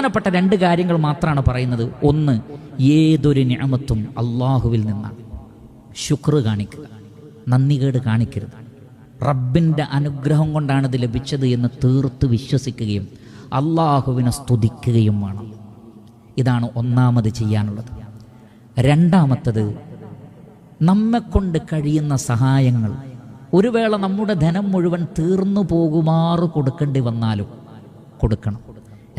പ്രധാനപ്പെട്ട രണ്ട് കാര്യങ്ങൾ മാത്രമാണ് പറയുന്നത്. ഒന്ന് ഏതൊരു ഞാമത്തും അള്ളാഹുവിൽ നിന്നാണ്. ശുക്ർ കാണിക്കുക. നന്ദികേട് കാണിക്കരുത്. റബ്ബിന്റെ അനുഗ്രഹം കൊണ്ടാണ് ഇത് ലഭിച്ചത് എന്ന് തീർത്ത് വിശ്വസിക്കുകയും അള്ളാഹുവിനെ സ്തുതിക്കുകയും വേണം. ഇതാണ് ഒന്നാമത് ചെയ്യാനുള്ളത്. രണ്ടാമത്തത് നമ്മെക്കൊണ്ട് കഴിയുന്ന സഹായങ്ങൾ. ഒരു വേള നമ്മുടെ ധനം മുഴുവൻ തീർന്നു പോകുമാറ് കൊടുക്കേണ്ടി വന്നാലും കൊടുക്കണം.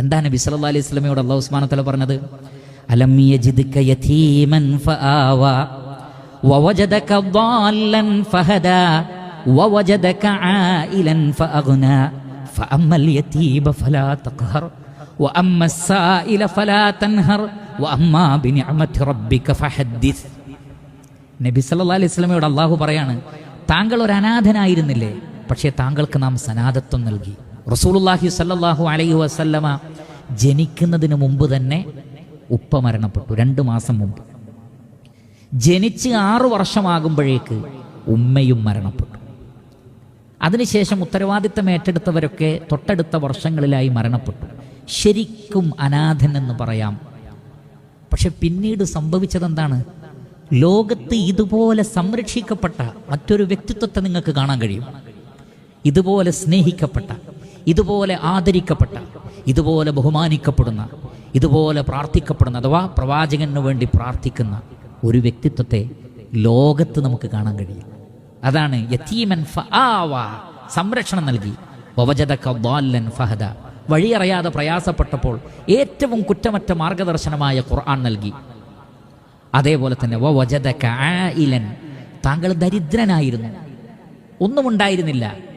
എന്താണ് നബി സല്ലല്ലാഹു അലൈഹി വസല്ലമയോട് അല്ലാഹു സുബ്ഹാനഹു വ തആല പറഞ്ഞത് അലം യജിദ്ക യതീമൻ ഫആവ വവജദക ضالًا فهدى ووجدك عائلا فأغنى فأما اليتيم فلا تقهر وأما السائل فلا تنهر وأما بنعمة ربك فحدث നബി സല്ലല്ലാഹു അലൈഹി വസല്ലമയോട് അള്ളാഹു പറയാണ് താങ്കൾ ഒരു അനാഥനായിരുന്നില്ലേ പക്ഷേ താങ്കൾക്ക് നാം സനാഥത്വം നൽകി റസൂലുള്ളാഹി സല്ലല്ലാഹു അലൈഹി വസല്ലമ ജനിക്കുന്നതിന് മുമ്പ് തന്നെ ഉപ്പ മരണപ്പെട്ടു. രണ്ട് മാസം മുമ്പ്. ജനിച്ച് ആറു വർഷമാകുമ്പോഴേക്ക് ഉമ്മയും മരണപ്പെട്ടു. അതിനുശേഷം ഉത്തരവാദിത്തം ഏറ്റെടുത്തവരൊക്കെ തൊട്ടടുത്ത വർഷങ്ങളിലായി മരണപ്പെട്ടു. ശരിക്കും അനാഥൻ എന്ന് പറയാം. പക്ഷെ പിന്നീട് സംഭവിച്ചതെന്താണ്? ലോകത്ത് ഇതുപോലെ സംരക്ഷിക്കപ്പെട്ട മറ്റൊരു വ്യക്തിത്വത്തെ നിങ്ങൾക്ക് കാണാൻ കഴിയും. ഇതുപോലെ സ്നേഹിക്കപ്പെട്ട ഇതുപോലെ ആദരിക്കപ്പെട്ട ഇതുപോലെ ബഹുമാനിക്കപ്പെടുന്ന ഇതുപോലെ പ്രാർത്ഥിക്കപ്പെടുന്ന അഥവാ പ്രവാചകന് വേണ്ടി പ്രാർത്ഥിക്കുന്ന ഒരു വ്യക്തിത്വത്തെ ലോകത്ത് നമുക്ക് കാണാൻ കഴിയും. അതാണ് യത്തീമൻ സംരക്ഷണം നൽകി. ഫഹദ. വഴിയറിയാതെ പ്രയാസപ്പെട്ടപ്പോൾ ഏറ്റവും കുറ്റമറ്റ മാർഗദർശനമായ ഖുർആൻ നൽകി. അതേപോലെ തന്നെ താങ്കൾ ദരിദ്രനായിരുന്നു. ഒന്നും ഉണ്ടായിരുന്നില്ല.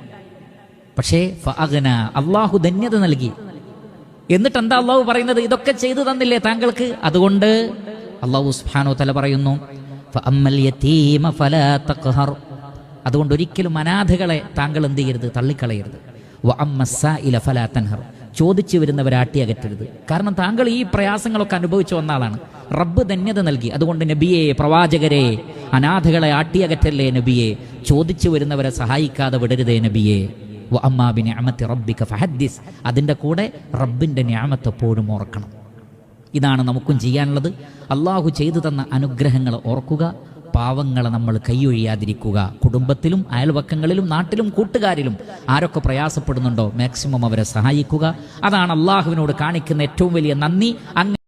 പക്ഷേ ഫഅഗ്ന അള്ളാഹു ധന്യത നൽകി. എന്നിട്ട് എന്താ അള്ളാഹു പറയുന്നത്? ഇതൊക്കെ ചെയ്തു തന്നില്ലേ താങ്കൾക്ക്? അതുകൊണ്ട് അള്ളാഹു സുബ്ഹാനഹു തല പറയുന്നു അതുകൊണ്ട് ഒരിക്കലും അനാഥകളെ താങ്കൾ എന്ത് ചെയ്യരുത്? തള്ളിക്കളയരുത്. ചോദിച്ചു വരുന്നവരെ ആട്ടി അകറ്റരുത്. കാരണം താങ്കൾ ഈ പ്രയാസങ്ങളൊക്കെ അനുഭവിച്ചു വന്ന റബ്ബ് ധന്യത നൽകി. അതുകൊണ്ട് നബിയെ പ്രവാചകരെ അനാഥകളെ ആട്ടിയകറ്റല്ലേ നബിയെ? ചോദിച്ചു വരുന്നവരെ സഹായിക്കാതെ വിടരുതേ നബിയെ. ഫഹദ്ദിസ്. അതിന്റെ കൂടെ റബ്ബിന്റെ ഞാമത്തെപ്പോഴും ഓർക്കണം. ഇതാണ് നമുക്കും ചെയ്യാനുള്ളത്. അള്ളാഹു ചെയ്തു തന്ന അനുഗ്രഹങ്ങൾ ഓർക്കുക. പാവങ്ങളെ നമ്മൾ കൈയൊഴിയാതിരിക്കുക. കുടുംബത്തിലും അയൽവക്കങ്ങളിലും നാട്ടിലും കൂട്ടുകാരിലും ആരൊക്കെ പ്രയാസപ്പെടുന്നുണ്ടോ മാക്സിമം അവരെ സഹായിക്കുക. അതാണ് അള്ളാഹുവിനോട് കാണിക്കുന്ന ഏറ്റവും വലിയ നന്ദി.